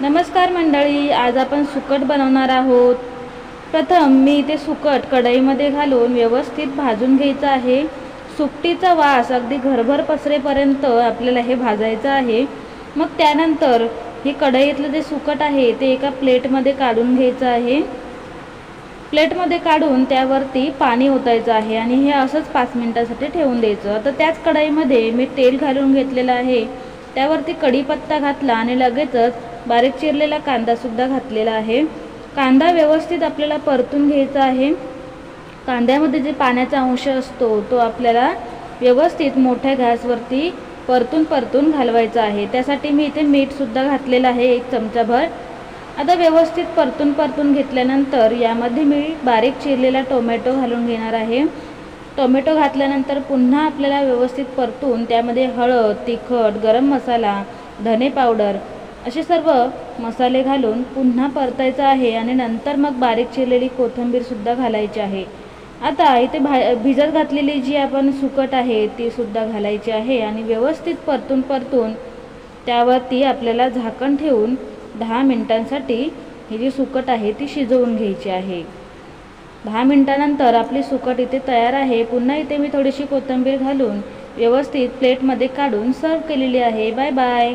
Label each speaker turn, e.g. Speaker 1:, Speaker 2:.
Speaker 1: नमस्कार मंडळी आज आपण सुकट बनवणार आहोत. प्रथम मी ते सुकट कढईमध्ये घालून व्यवस्थित भाजून घ्यायचं आहे. सुकटीचा वास अगदी घरभर पसरेपर्यंत आपल्याला हे भाजायचं आहे. मग त्यानंतर हे कढईतलं जे सुकट आहे ते एका प्लेटमध्ये काढून घ्यायचं आहे. प्लेटमध्ये काढून त्यावरती पाणी ओतायचं आहे आणि हे असंच पाच मिनटासाठी ठेवून द्यायचं. तर त्याच कढईमध्ये मी तेल घालून घेतलेलं आहे. त्यावरती कढीपत्ता घातला आणि लगेचच बारीक चिरलेला कांदासुद्धा घातलेला आहे. कांदा व्यवस्थित आपल्याला परतून घ्यायचा आहे. कांद्यामध्ये जे पाण्याचा अंश असतो तो आपल्याला व्यवस्थित मोठ्या गॅसवरती परतून परतून घालवायचा आहे. त्यासाठी मी इथे मीठसुद्धा घातलेलं आहे एक चमचाभर. आता व्यवस्थित परतून परतून घेतल्यानंतर यामध्ये मी बारीक चिरलेला टोमॅटो घालून घेणार आहे. टोमॅटो घातल्यानंतर पुन्हा आपल्याला व्यवस्थित परतून त्यामध्ये हळद तिखट गरम मसाला धने पावडर असे सर्व मसाले घालून पुन्हा परतायचं आहे आणि नंतर मग बारीक चिरलेली कोथिंबीरसुद्धा घालायची आहे. आता इथे भा भिजत घातलेली जी आपण सुकट आहे ती सुद्धा घालायची आहे आणि व्यवस्थित परतून परतून त्यावरती आपल्याला झाकण ठेवून दहा मिनटांसाठी ही जी सुकट आहे ती शिजवून घ्यायची आहे. दहा मिनटानंतर आपली सुकट इथे तयार आहे. पुन्हा इथे मी थोडीशी कोथिंबीर घालून व्यवस्थित प्लेटमध्ये काढून सर्व केलेली आहे. Bye bye.